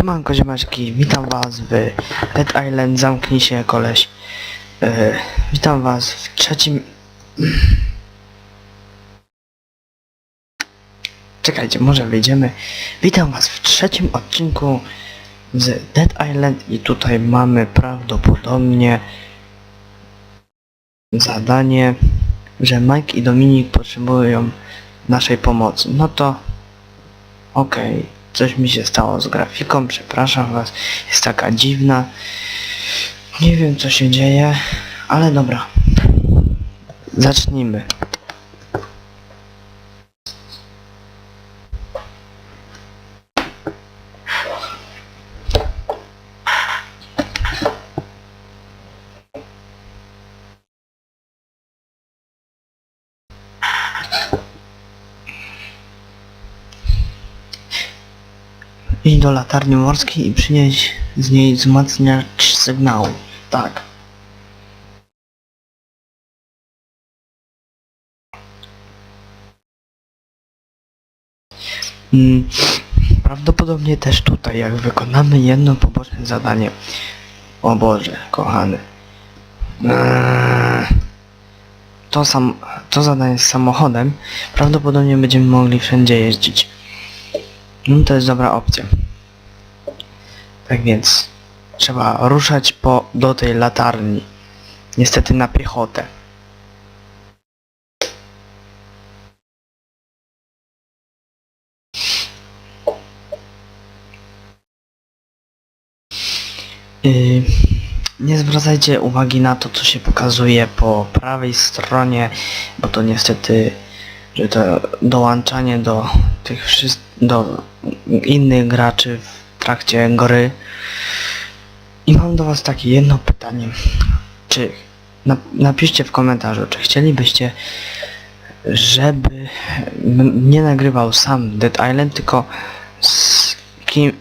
Siemanko ziomeczki, witam was w Dead Island, zamknij się koleś. E, witam was w trzecim... Czekajcie, może wyjdziemy. Witam was w trzecim odcinku z Dead Island i tutaj mamy prawdopodobnie zadanie, że Mike i Dominik potrzebują naszej pomocy. No to Okej, coś mi się stało z grafiką, przepraszam was, jest taka dziwna. Nie wiem co się dzieje, ale dobra. Zacznijmy. Idź do latarni morskiej i przynieś z niej wzmacniacz sygnału. Tak. Mm, prawdopodobnie też tutaj, jak wykonamy jedno poboczne zadanie. O Boże, kochany. Eee, to, sam, to zadanie z samochodem prawdopodobnie będziemy mogli wszędzie jeździć. No to jest dobra opcja. Tak więc trzeba ruszać po, do tej latarni. Niestety na piechotę. Yy, nie zwracajcie uwagi na to, co się pokazuje po prawej stronie, bo to niestety, że to dołączanie do tych do innych graczy w trakcie gry. I mam do was takie jedno pytanie. Czy na, napiszcie w komentarzu, czy chcielibyście, żeby nie nagrywał sam Dead Island, tylko z kim,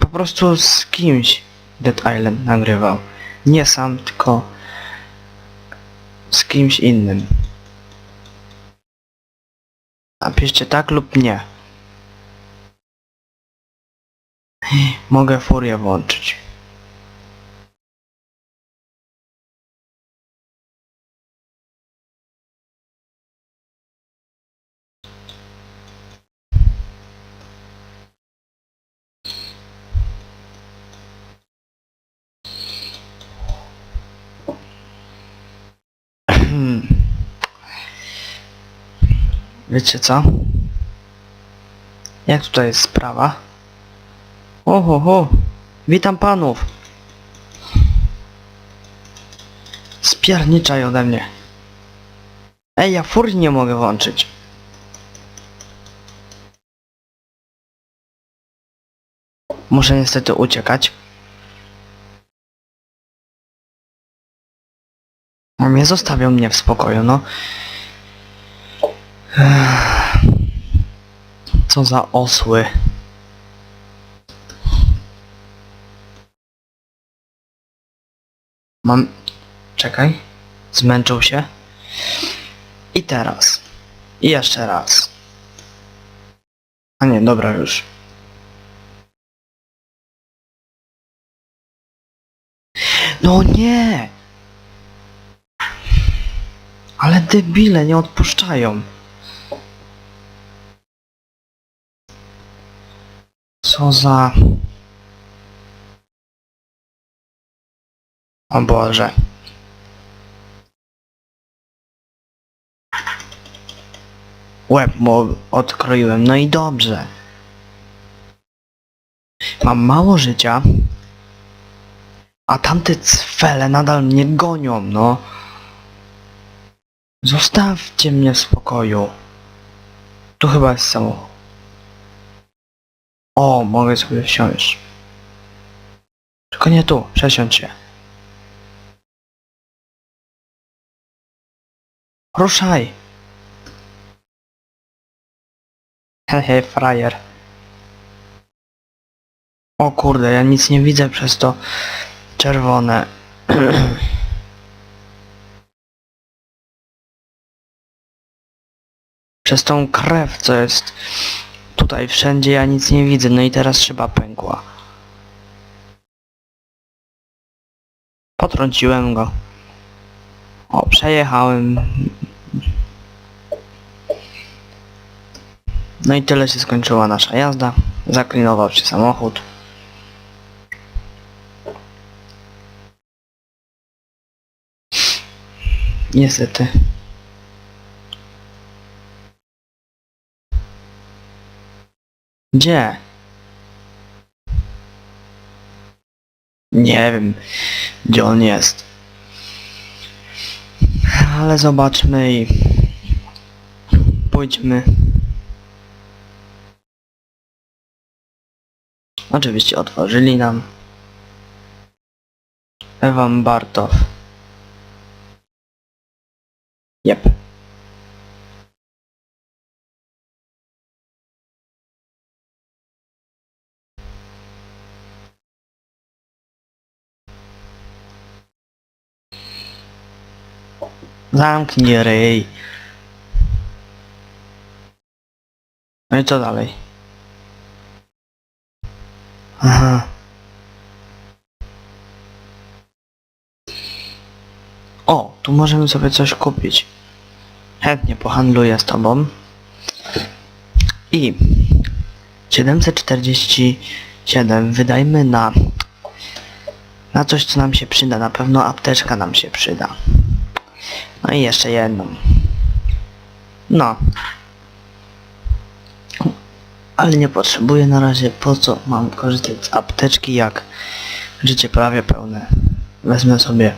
po prostu z kimś Dead Island nagrywał. Nie sam, tylko z kimś innym. Napiszcie tak lub nie. Mogę furię włączyć. Wiecie co? Jak tutaj jest sprawa? Oho, ho. Witam panów. Spierniczaj ode mnie. Ej, ja furii nie mogę włączyć. Muszę niestety uciekać. No mnie zostawią mnie w spokoju, no. Co za osły. Mam... Czekaj. Zmęczył się. I teraz. I jeszcze raz. A nie, dobra już. No nie! Ale debile nie odpuszczają. Co za... O Boże. Łeb mu odkroiłem, no i dobrze. Mam mało życia, a tamte cwele nadal mnie gonią, no. Zostawcie mnie w spokoju. Tu chyba jest samochód. O, mogę sobie wsiąść. Tylko nie tu, przesiądź się. Ruszaj! Hehe, frajer. O kurde, ja nic nie widzę przez to czerwone. przez tą krew, co jest Tutaj wszędzie ja nic nie widzę, no i teraz szyba pękła. Potrąciłem go. O, przejechałem. No i tyle się skończyła nasza jazda. Zaklinował się samochód. Niestety. Gdzie? Nie wiem, gdzie on jest. Ale zobaczmy i pójdźmy. Oczywiście otworzyli nam. Ewan Bartow. Jep. Zamknij ryj. No i co dalej? Aha. O, tu możemy sobie coś kupić. Chętnie pohandluję z tobą. I 747 wydajmy na na coś co nam się przyda. Na pewno apteczka nam się przyda. No i jeszcze jedną. No. Ale nie potrzebuję na razie. Po co mam korzystać z apteczki, jak życie prawie pełne. Wezmę sobie,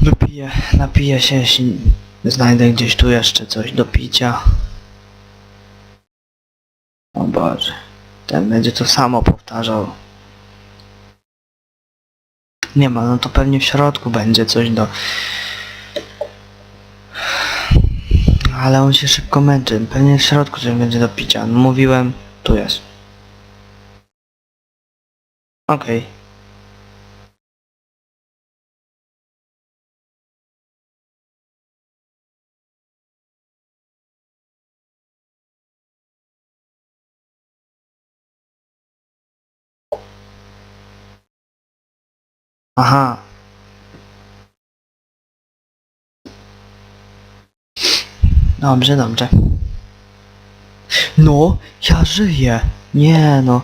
wypiję, napiję się, jeśli znajdę gdzieś tu jeszcze coś do picia. O Boże. Ten będzie to samo powtarzał. Nie ma, no to pewnie w środku będzie coś do... Ale on się szybko męczy. Pewnie w środku coś będzie do picia. Mówiłem, tu jest. Okej. Aha. Dobrze, dobrze. No, ja żyję. Nie no.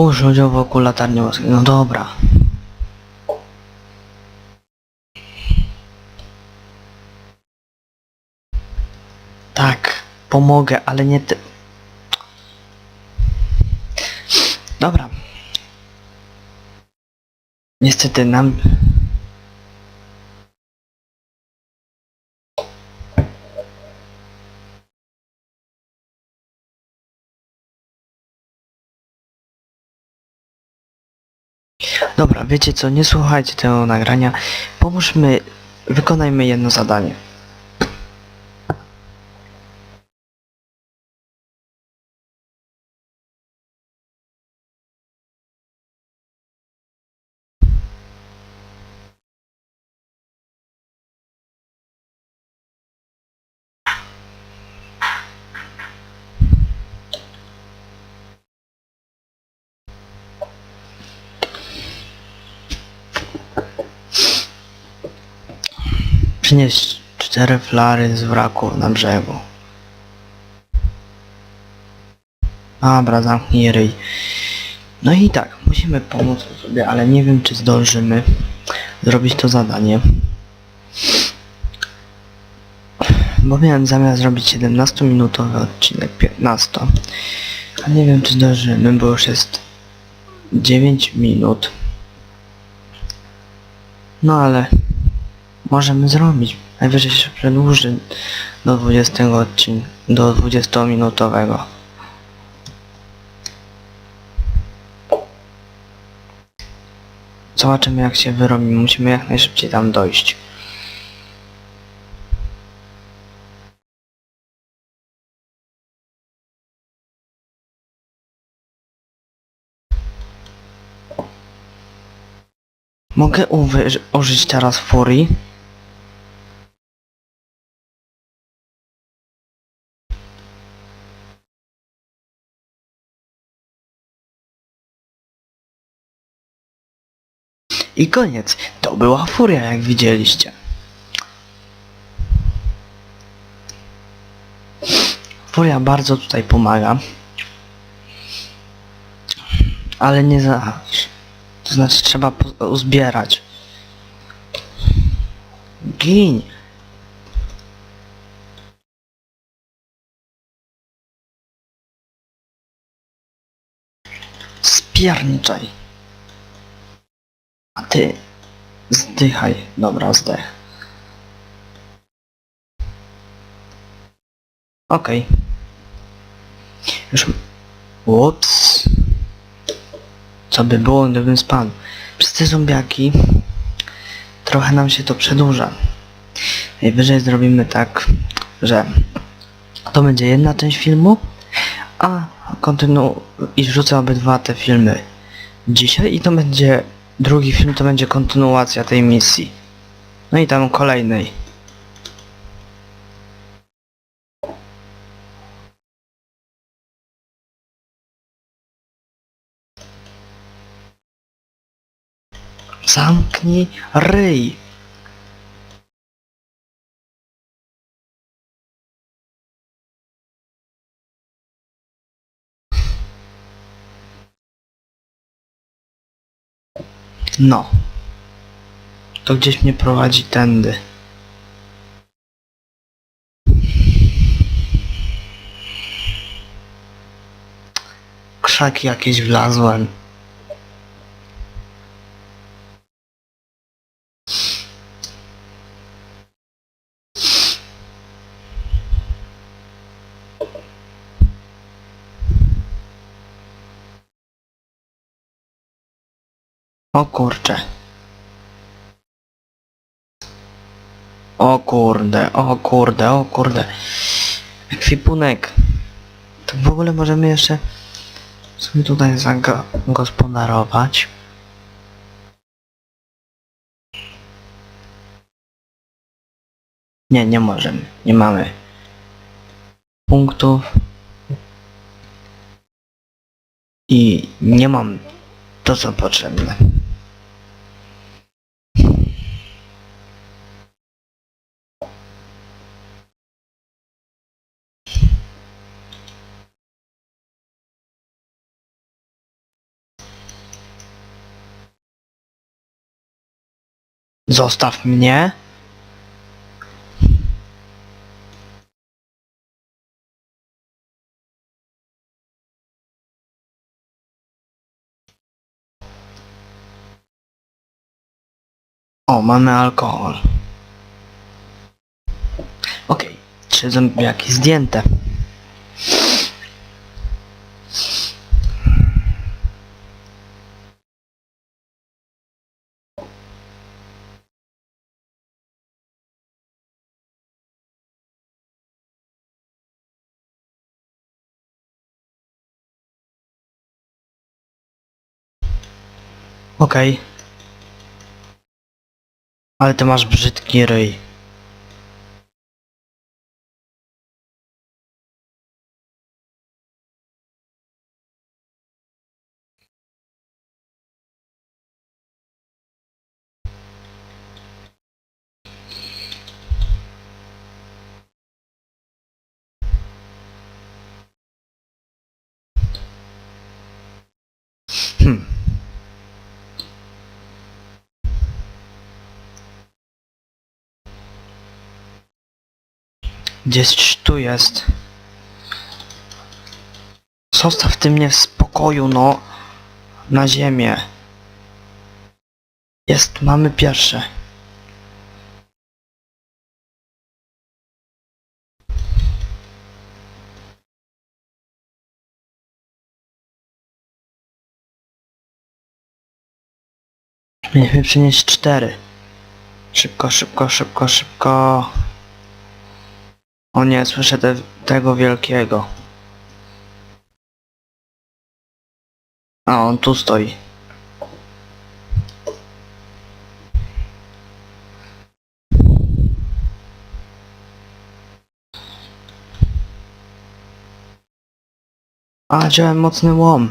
Połóż ludziom wokół latarni morskiej. No dobra. Tak, pomogę, ale nie ty. Dobra. Niestety nam... wiecie co, nie słuchajcie tego nagrania. Pomóżmy, wykonajmy jedno zadanie. Przynieść cztery flary z wraku na brzegu. Dobra, zamknij ryj. No i tak, musimy pomóc sobie, ale nie wiem czy zdążymy zrobić to zadanie. Bo miałem zamiar zrobić 17-minutowy odcinek, 15. A nie wiem czy zdążymy, bo już jest 9 minut. No ale możemy zrobić. Najwyżej się przedłuży do 20 odcinka, do 20-minutowego. Zobaczymy jak się wyrobi, musimy jak najszybciej tam dojść. Mogę użyć teraz furii? I koniec. To była furia, jak widzieliście. Furia bardzo tutaj pomaga. Ale nie zawsze. To znaczy trzeba uzbierać. Gin. Spierniczaj. Ty zdychaj. Dobra, zdech. Okej. Już... Ups. Co by było, gdybym spadł? Przez te zombiaki trochę nam się to przedłuża. Najwyżej zrobimy tak, że to będzie jedna część filmu, a kontynu i wrzucę obydwa te filmy dzisiaj i to będzie drugi film, to będzie kontynuacja tej misji. No i tam kolejnej. Zamknij ryj. No. To gdzieś mnie prowadzi tędy. Krzaki jakieś wlazłem. O kurcze. O kurde, o kurde, o kurde. Ekwipunek. To w ogóle możemy jeszcze sobie tutaj zagospodarować. Nie, nie możemy. Nie mamy punktów. I nie mam to co potrzebne. Zostaw mnie. O, mamy alkohol. Okej, trzy zombiaki zdjęte. Okej. Ale ty masz brzydki ryj. Gdzieś tu jest. Zostaw ty mnie w spokoju, no. Na ziemię. Jest, mamy pierwsze. Mieliśmy przynieść cztery. Szybko, szybko, szybko, szybko. O nie, słyszę te, tego wielkiego. A on tu stoi. A, wziąłem mocny łom.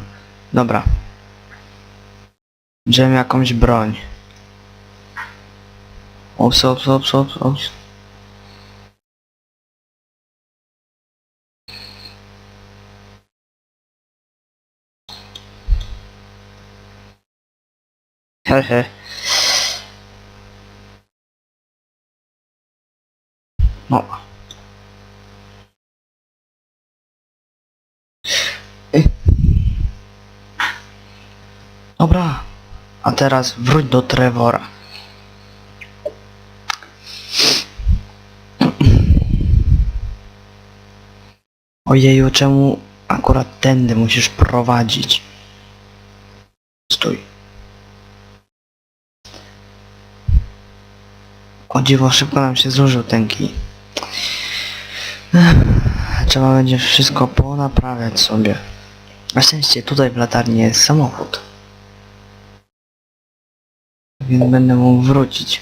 Dobra. Wziąłem jakąś broń. Ops, ops, ops, ops, ops. Hehe. No. Dobra. A teraz wróć do Trevora. Ojeju, czemu akurat tędy musisz prowadzić? Stój. O dziwo, szybko nam się zużył ten kij. Trzeba będzie wszystko ponaprawiać sobie. Na szczęście tutaj w latarni jest samochód. Więc będę mógł wrócić.